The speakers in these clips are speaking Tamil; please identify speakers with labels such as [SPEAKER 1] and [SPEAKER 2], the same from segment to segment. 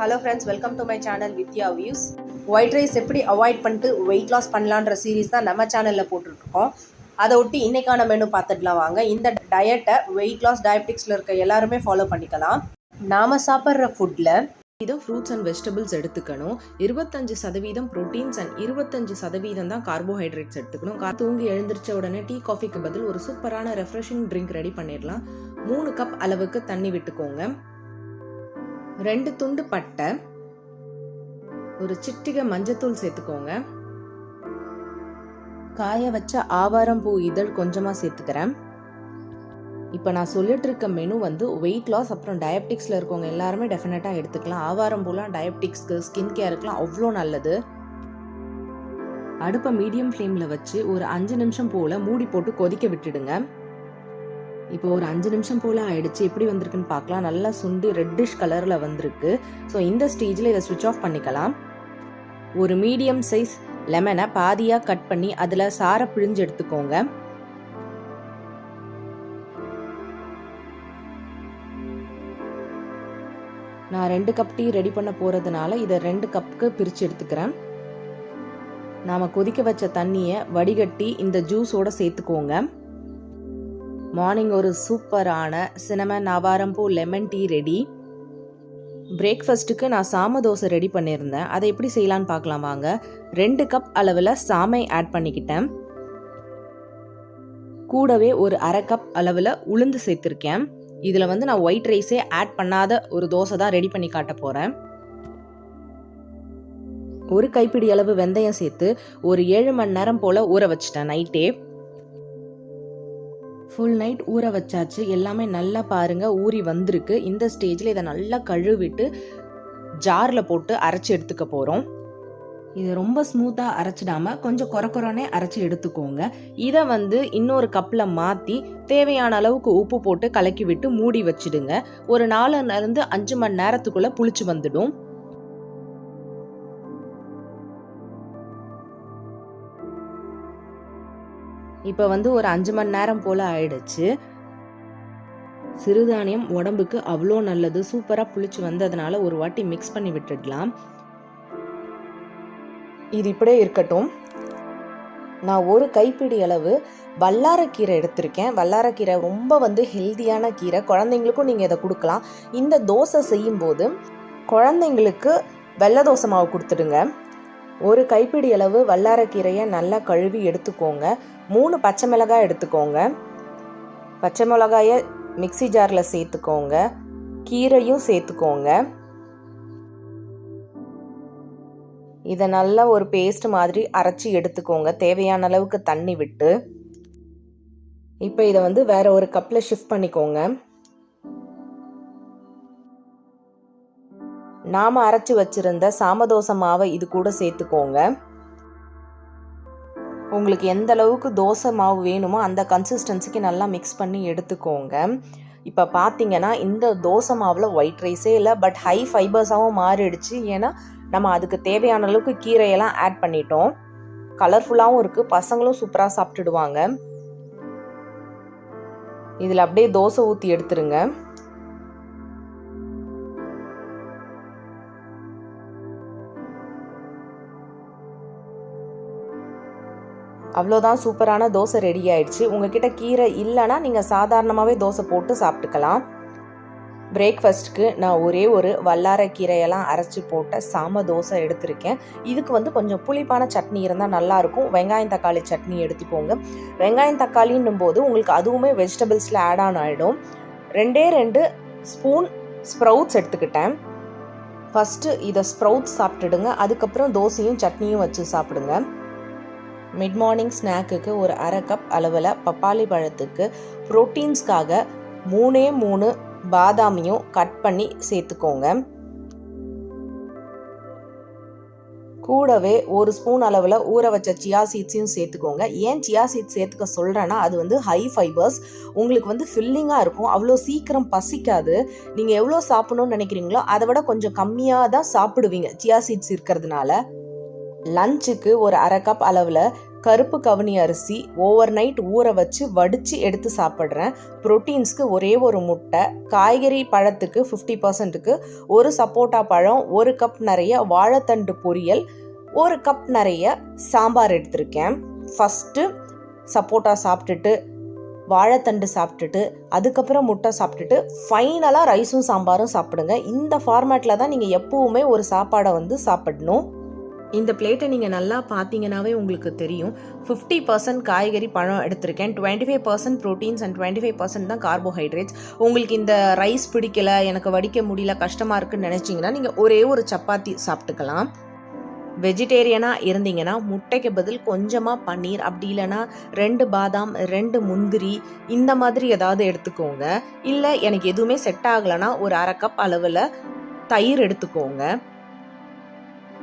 [SPEAKER 1] Hello friends welcome to my channel Vidya views white rice எப்படி அவாய்ட் பண்ணிட்டு வெயிட் லாஸ் பண்ணலான்ற சீரீஸ் தான் நம்ம சேனலில் போட்டுட்ருக்கோம் அதை ஒட்டி இன்னைக்கான மெனு பார்த்துடலாம் வாங்க. இந்த டயட்டை வெயிட் லாஸ் டயபெட்டிக்ஸில் இருக்க எல்லாருமே ஃபாலோ பண்ணிக்கலாம். நாம் சாப்பிட்ற ஃபுட்டில்
[SPEAKER 2] சதவீதம் ஃப்ரூட்ஸ் அண்ட் வெஜிடபிள்ஸ் எடுத்துக்கணும். இருபத்தஞ்சு சதவீதம் ப்ரோட்டீன்ஸ் அண்ட் இருபத்தஞ்சு சதவீதம் தான் கார்போஹைட்ரேட்ஸ் எடுத்துக்கணும். கா தூங்கி எழுந்திரிச்ச உடனே டீ காஃபிக்கு பதில் ஒரு சூப்பரான ரெஃப்ரெஷிங் ட்ரிங்க் ரெடி பண்ணிடலாம். மூணு கப் அளவுக்கு தண்ணி விட்டுக்கோங்க. ரெண்டு துண்டு பட்டை ஒரு சிட்டிகை மஞ்சத்தூள் சேர்த்துக்கோங்க. காய வச்ச ஆவாரம் பூ இதழ் கொஞ்சமாக சேர்த்துக்கிறேன். இப்போ நான் சொல்லிட்டு இருக்க மெனு வந்து வெயிட் லாஸ் அப்புறம் டயபெட்டிக்ஸில் இருக்கவங்க எல்லாருமே டெஃபினட்டாக எடுத்துக்கலாம். ஆவாரம் பூலாம் டயபெட்டிக்ஸ்க்கு ஸ்கின் கேருக்குலாம் அவ்வளோ நல்லது. அடுப்பை மீடியம் ஃப்ளேமில் வச்சு ஒரு அஞ்சு நிமிஷம் போல் மூடி போட்டு கொதிக்க விட்டுடுங்க. இப்போ ஒரு அஞ்சு நிமிஷம் போல் ஆயிடுச்சு. எப்படி வந்திருக்குன்னு பார்க்கலாம். நல்லா சுண்டி ரெட்டிஷ் கலரில் வந்திருக்கு. ஸோ இந்த ஸ்டேஜில் இதை சுவிட்ச் ஆஃப் பண்ணிக்கலாம். ஒரு மீடியம் சைஸ் லெமனை பாதியாக கட் பண்ணி அதில் சாரை பிழிஞ்சு எடுத்துக்கோங்க. நான் ரெண்டு கப் டீ ரெடி பண்ண போகிறதுனால இதை ரெண்டு கப்புக்கு பிரித்து எடுத்துக்கிறேன். நாம் கொதிக்க வச்ச தண்ணியை வடிகட்டி இந்த ஜூஸோட சேர்த்துக்கோங்க. மார்னிங் ஒரு சூப்பரான சினமன் நவாரம்பூ லெமன் டீ ரெடி பிரேக்ஃபஸ்ட்டுக்கு நான் சாம தோசை ரெடி பண்ணியிருந்தேன். அதை எப்படி செய்யலான்னு பார்க்கலாம் வாங்க. ரெண்டு கப் அளவில் சாமை ஆட் பண்ணிக்கிட்டேன். கூடவே ஒரு அரை கப் அளவில் உளுந்து சேர்த்துருக்கேன். இதில் வந்து நான் ஒயிட் ரைஸே ஆட் பண்ணாத ஒரு தோசை தான் ரெடி பண்ணி காட்ட போகிறேன் ஒரு கைப்பிடி அளவு வெந்தயம் சேர்த்து ஒரு ஏழு மணி நேரம் போல் ஊற வச்சிட்டேன் நைட்டே. ஃபுல் நைட் ஊற வச்சாச்சு. எல்லாமே நல்லா பாருங்கள் ஊறி வந்திருக்கு. இந்த ஸ்டேஜில் இதை நல்லா கழுவிட்டு ஜாரில் போட்டு அரைச்சி எடுத்துக்க போகிறோம் இது ரொம்ப ஸ்மூத்தாக அரைச்சிடாம கொஞ்சம் குறை அரைச்சி எடுத்துக்கோங்க. இதை வந்து இன்னொரு கப்பில் மாற்றி தேவையான அளவுக்கு உப்பு போட்டு கலக்கி விட்டு மூடி வச்சிடுங்க. ஒரு நாலுல இருந்து அஞ்சு மணி நேரத்துக்குள்ளே புளிச்சு வந்துடும். இப்போ வந்து ஒரு அஞ்சு மணி நேரம் போல் ஆயிடுச்சு. சிறுதானியம் உடம்புக்கு அவ்வளோ நல்லது சூப்பராக புளிச்சு வந்ததுனால ஒரு வாட்டி மிக்ஸ் பண்ணி விட்டுடலாம். இது இப்படியே இருக்கட்டும். நான் ஒரு கைப்பிடி அளவு வல்லாரக்கீரை எடுத்திருக்கேன். வல்லாரக்கீரை ரொம்ப வந்து ஹெல்தியான கீரை. குழந்தைங்களுக்கும் நீங்கள் இதை கொடுக்கலாம். இந்த தோசை செய்யும்போது குழந்தைங்களுக்கு வெள்ளை தோசை மாவு கொடுத்துடுங்க. ஒரு கைப்பிடி அளவு வல்லாரக்கீரையை நல்லா கழுவி எடுத்துக்கோங்க. மூணு பச்சை மிளகாய் எடுத்துக்கோங்க. பச்சை மிளகாயை மிக்ஸி ஜாரில் சேர்த்துக்கோங்க. கீரையும் சேர்த்துக்கோங்க. இதை நல்லா ஒரு பேஸ்ட் மாதிரி அரைச்சி எடுத்துக்கோங்க. தேவையான அளவுக்கு தண்ணி விட்டு. இப்போ இதை வந்து வேற ஒரு கப்பில் ஷிஃப்ட் பண்ணிக்கோங்க. நாம் அரைச்சி வச்சுருந்த சாமதோசை மாவை இது கூட சேர்த்துக்கோங்க. உங்களுக்கு எந்த அளவுக்கு தோசை மாவு வேணுமோ அந்த கன்சிஸ்டன்சிக்கு நல்லா மிக்ஸ் பண்ணி எடுத்துக்கோங்க. இப்போ பார்த்தீங்கன்னா இந்த தோசை மாவில் ஒயிட் ரைஸே இல்லை பட் ஹை ஃபைபர்ஸாகவும் மாறிடுச்சு. ஏன்னா நம்ம அதுக்கு தேவையான அளவுக்கு கீரையெல்லாம் ஆட் பண்ணிட்டோம். கலர்ஃபுல்லாகவும் இருக்குது பசங்களும் சூப்பராக சாப்பிட்டுடுவாங்க. இதில் அப்படியே தோசை ஊற்றி எடுத்துருங்க. அவ்வளோதான் சூப்பரான தோசை ரெடி ஆயிடுச்சு. உங்ககிட்ட கீரை இல்லைன்னா நீங்கள் சாதாரணமாகவே தோசை போட்டு சாப்பிட்டுக்கலாம். பிரேக்ஃபாஸ்ட்டுக்கு நான் ஒரே ஒரு வல்லார கீரையெல்லாம் அரைச்சி போட்ட சாம தோசை எடுத்திருக்கேன். இதுக்கு வந்து கொஞ்சம் புளிப்பான சட்னி இருந்தால் நல்லாயிருக்கும். வெங்காயம் தக்காளி சட்னி எடுத்துக்கோங்க. வெங்காயம் தக்காளின்னும் போது உங்களுக்கு அதுவுமே வெஜிடபிள்ஸில் ஆட் ஆன் ஆகிடும் ரெண்டே ரெண்டு ஸ்பூன் ஸ்ப்ரவுட்ஸ் எடுத்துக்கிட்டேன். ஃபஸ்ட்டு இதை ஸ்ப்ரவுட்ஸ் சாப்பிட்டுடுங்க. அதுக்கப்புறம் தோசையும் சட்னியும் வச்சு சாப்பிடுங்க. மிட் மார்னிங் ஸ்நாக்குக்கு ஒரு அரை கப் அளவில் பப்பாளி பழத்துக்கு ப்ரோட்டீன்ஸ்க்காக மூணே மூணு பாதாமியும் கட் பண்ணி சேர்த்துக்கோங்க. கூடவே ஒரு ஸ்பூன் அளவில் ஊற வச்ச சியா சீட்ஸையும் சேர்த்துக்கோங்க. ஏன் சியா சீட்ஸ் சேர்த்துக்க சொல்கிறேன்னா அது வந்து ஹை ஃபைபர்ஸ் உங்களுக்கு வந்து ஃபில்லிங்காக இருக்கும். அவ்வளோ சீக்கிரம் பசிக்காது. நீங்கள் எவ்வளோ சாப்பிடணும்னு நினைக்கிறீங்களோ அதை விட கொஞ்சம் கம்மியாக தான் சாப்பிடுவீங்க. சியா சீட்ஸ் இருக்கிறதுனால. லஞ்சுக்கு ஒரு அரை கப் அளவில் கருப்பு கவுனி அரிசி ஓவர் நைட் ஊற வச்சு வடித்து எடுத்து சாப்பிட்றேன். ப்ரோட்டீன்ஸ்க்கு ஒரே ஒரு முட்டை காய்கறி பழத்துக்கு ஃபிஃப்டி பர்சன்ட்டுக்கு ஒரு சப்போட்டா பழம் ஒரு கப் நிறைய வாழைத்தண்டு பொரியல் ஒரு கப் நிறைய சாம்பார் எடுத்திருக்கேன். ஃபஸ்ட்டு சப்போட்டா சாப்பிட்டுட்டு வாழைத்தண்டு சாப்பிட்டுட்டு அதுக்கப்புறம் முட்டை சாப்பிட்டுட்டு ஃபைனலாக ரைஸும் சாம்பாரும் சாப்பிடுங்க. இந்த ஃபார்மேட்டில் தான் நீங்கள் எப்போவுமே ஒரு சாப்பாடை வந்து சாப்பிடணும். இந்த பிளேட்டை நீங்கள் நல்லா பார்த்தீங்கன்னாவே உங்களுக்கு தெரியும். ஃபிஃப்டி பர்சன்ட் காய்கறி பழம் எடுத்திருக்கேன். Twenty five percent proteins and twenty five percent தான் கார்போஹைட்ரேட்ஸ் உங்களுக்கு இந்த ரைஸ் பிடிக்கல எனக்கு வடிக்க முடியல கஷ்டமாக இருக்குன்னு நினச்சிங்கன்னா நீங்கள் ஒரே ஒரு சப்பாத்தி சாப்பிட்டுக்கலாம். வெஜிடேரியனாக இருந்தீங்கன்னா முட்டைக்கு பதில் கொஞ்சமாக பன்னீர் அப்படி இல்லைன்னா ரெண்டு பாதாம் ரெண்டு முந்திரி இந்த மாதிரி ஏதாவது எடுத்துக்கோங்க. இல்லை எனக்கு எதுவுமே செட் ஆகலைன்னா ஒரு அரை கப் அளவில் தயிர் எடுத்துக்கோங்க.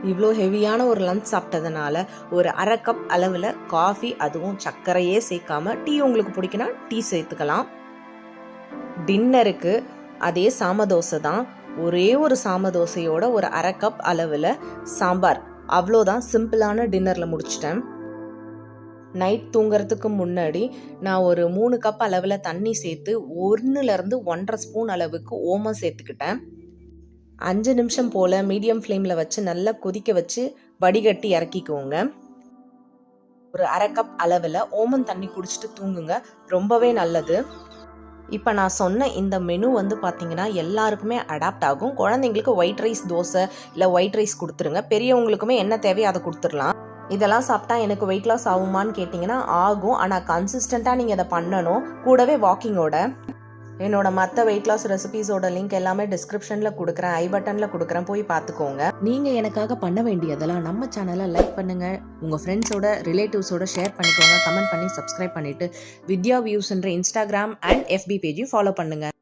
[SPEAKER 2] இவ்வளோ ஹெவியான ஒரு லஞ்ச் சாப்பிட்டதுனால ஒரு அரை கப் அளவில் காஃபி அதுவும் சர்க்கரையே சேர்க்காம டீ உங்களுக்கு பிடிக்குன்னா டீ சேர்த்துக்கலாம். டின்னருக்கு அதே சாம தோசை தான். ஒரே ஒரு சாம தோசையோட ஒரு அரை கப் அளவில் சாம்பார். அவ்வளோதான் சிம்பிளான டின்னரில் முடிச்சிட்டேன். நைட் தூங்குறதுக்கு முன்னாடி நான் ஒரு மூணு கப் அளவில் தண்ணி சேர்த்து ஒன்றுலேருந்து ஒன்றரை ஸ்பூன் அளவுக்கு ஓமம் சேர்த்துக்கிட்டேன். அஞ்சு நிமிஷம் போல் மீடியம் ஃப்ளேமில் வச்சு நல்லா கொதிக்க வச்சு வடிகட்டி இறக்கிக்கோங்க. ஒரு அரை கப் அளவில் ஓமன் தண்ணி குடிச்சிட்டு தூங்குங்க. ரொம்பவே நல்லது. இப்போ நான் சொன்ன இந்த மெனு வந்து பார்த்தீங்கன்னா எல்லாருக்குமே அடாப்ட் ஆகும். குழந்தைங்களுக்கு ஒயிட் ரைஸ் தோசை இல்லை ஒயிட் ரைஸ் கொடுத்துருங்க. பெரியவங்களுக்குமே என்ன தேவையோ அதை கொடுத்துடலாம். இதெல்லாம் சாப்பிட்டா எனக்கு வெயிட் லாஸ் ஆகுமான்னு கேட்டிங்கன்னா ஆகும். ஆனால் கன்சிஸ்டண்ட்டாக நீங்கள் அதை பண்ணணும். கூடவே வாக்கிங்கோட என்னோட மற்ற வெயிட் லாஸ் ரெசிபீஸோட லிங்க் எல்லாமே டிஸ்கிரிப்ஷனில் கொடுக்குறேன். ஐ பட்டனில் கொடுக்குறேன். போய் பார்த்துக்கோங்க.
[SPEAKER 1] நீங்கள் எனக்காக பண்ண வேண்டியதெல்லாம் நம்ம சேனலை லைக் பண்ணுங்கள் உங்கள் ஃப்ரெண்ட்ஸோட ரிலேட்டிவ்ஸோட ஷேர் பண்ணிக்கோங்க. கமெண்ட் பண்ணி சப்ஸ்கிரைப் பண்ணிவிட்டு வித்யா வியூஸ்ன்ற இன்ஸ்டாகிராம் அண்ட் எஃபி பேஜையும் ஃபாலோ பண்ணுங்கள்